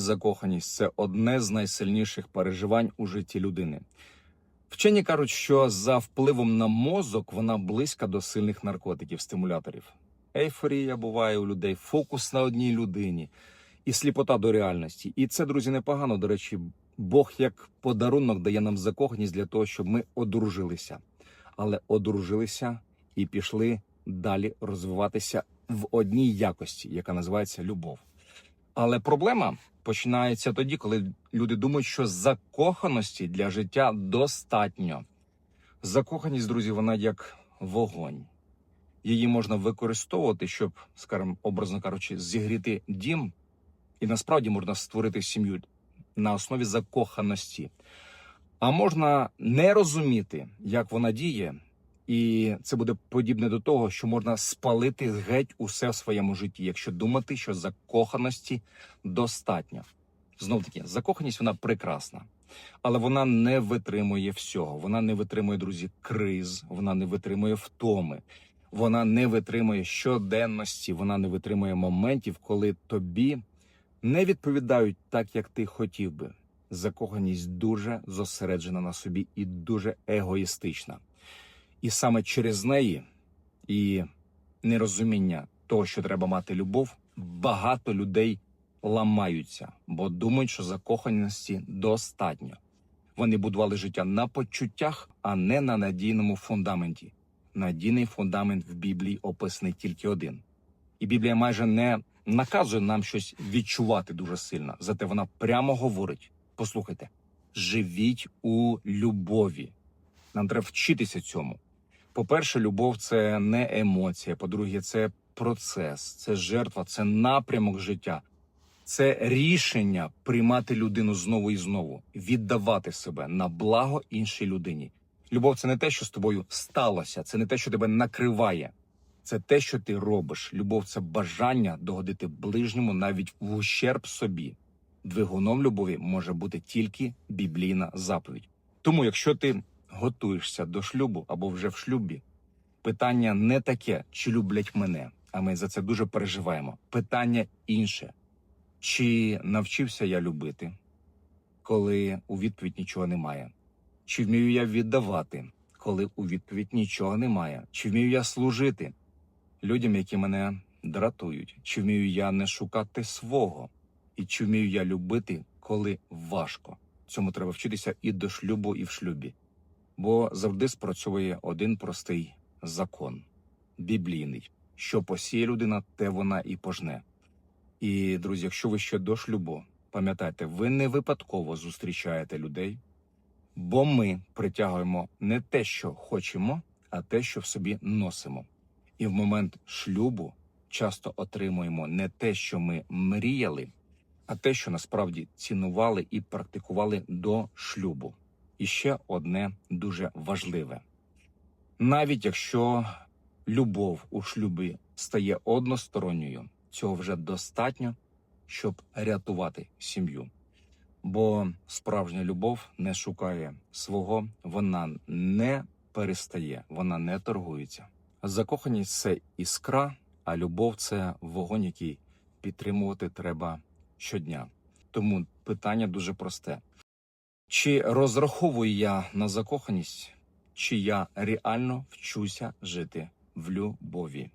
Закоханість це одне з найсильніших переживань у житті людини. Вчені кажуть, що за впливом на мозок вона близька до сильних наркотиків, стимуляторів. Ейфорія буває у людей, фокус на одній людині і сліпота до реальності. І це, друзі, непогано. До речі, Бог як подарунок дає нам закоханість для того, щоб ми одружилися. Але одружилися і пішли далі розвиватися в одній якості, яка називається любов. Але проблема починається тоді, коли люди думають, що закоханості для життя достатньо. Закоханість, друзі, вона як вогонь. Її можна використовувати, щоб, скажімо, образно кажучи, зігріти дім, і насправді можна створити сім'ю на основі закоханості. А можна не розуміти, як вона діє, і це буде подібне до того, що можна спалити геть усе в своєму житті, якщо думати, що закоханості достатньо. Знов таки, закоханість вона прекрасна, але вона не витримує всього. Вона не витримує, друзі, криз, вона не витримує втоми, вона не витримує щоденності, вона не витримує моментів, коли тобі не відповідають так, як ти хотів би. Закоханість дуже зосереджена на собі і дуже егоїстична. І саме через неї і нерозуміння того, що треба мати любов, багато людей ламаються, бо думають, що закоханості достатньо. Вони будували життя на почуттях, а не на надійному фундаменті. Надійний фундамент в Біблії описаний тільки один. І Біблія майже не наказує нам щось відчувати дуже сильно. Зате вона прямо говорить: послухайте, живіть у любові. Нам треба вчитися цьому. По-перше, любов це не емоція. По-друге, це процес, це жертва, це напрямок життя, це рішення приймати людину знову і знову, віддавати себе на благо іншій людині. Любов це не те, що з тобою сталося, це не те, що тебе накриває. Це те, що ти робиш. Любов це бажання догодити ближньому навіть в ущерб собі. Двигуном любові може бути тільки біблійна заповідь. Тому, якщо ти готуєшся до шлюбу або вже в шлюбі, питання не таке, чи люблять мене, а ми за це дуже переживаємо. Питання інше: чи навчився я любити, коли у відповідь нічого немає? Чи вмію я віддавати, коли у відповідь нічого немає? Чи вмію я служити людям, які мене дратують? Чи вмію я не шукати свого? І чи вмію я любити, коли важко? Цьому треба вчитися і до шлюбу, і в шлюбі. Бо завжди спрацьовує один простий закон біблійний: що посіє людина, те вона і пожне. І, друзі, якщо ви ще до шлюбу, пам'ятайте, ви не випадково зустрічаєте людей, бо ми притягуємо не те, що хочемо, а те, що в собі носимо. І в момент шлюбу часто отримуємо не те, що ми мріяли, а те, що насправді цінували і практикували до шлюбу. І ще одне дуже важливе: навіть якщо любов у шлюбі стає односторонньою, цього вже достатньо, щоб рятувати сім'ю. Бо справжня любов не шукає свого, вона не перестає, вона не торгується. Закоханість це іскра, а любов це вогонь, який підтримувати треба щодня. Тому питання дуже просте: чи розраховую я на закоханість, чи я реально вчуся жити в любові?